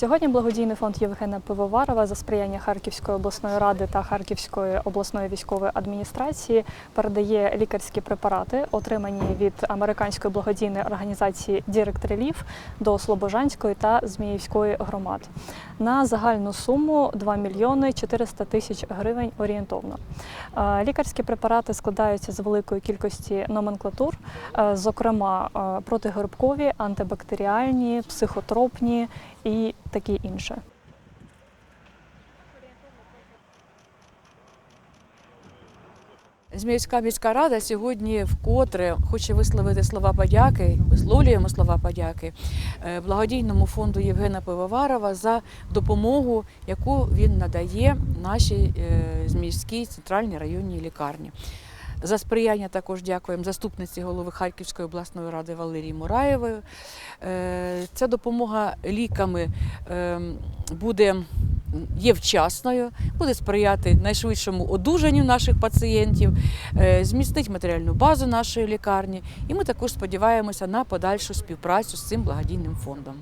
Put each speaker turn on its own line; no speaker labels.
Сьогодні благодійний фонд Євгена Пивоварова за сприяння Харківської обласної ради та Харківської обласної військової адміністрації передає лікарські препарати, отримані від американської благодійної організації Direct Relief до Слобожанської та Зміївської громад на загальну суму 2 мільйони 400 тисяч гривень орієнтовно. Е, Лікарські препарати складаються з великої кількості номенклатур, е, зокрема е, протигрибкові, антибактеріальні, психотропні і такі інше.
Зміївська міська рада сьогодні вкотре хоче висловити слова подяки, висловлюємо слова подяки е, благодійному фонду Євгена Пивоварова за допомогу, яку він надає нашій е, Зміївській центральній районній лікарні. За сприяння також дякуємо заступниці голови Харківської обласної ради Валерії Мураєвої. Е, Ця допомога ліками е, буде є вчасною, буде сприяти найшвидшому одужанню наших пацієнтів, е, змістить матеріальну базу нашої лікарні. І ми також сподіваємося на подальшу співпрацю з цим благодійним фондом.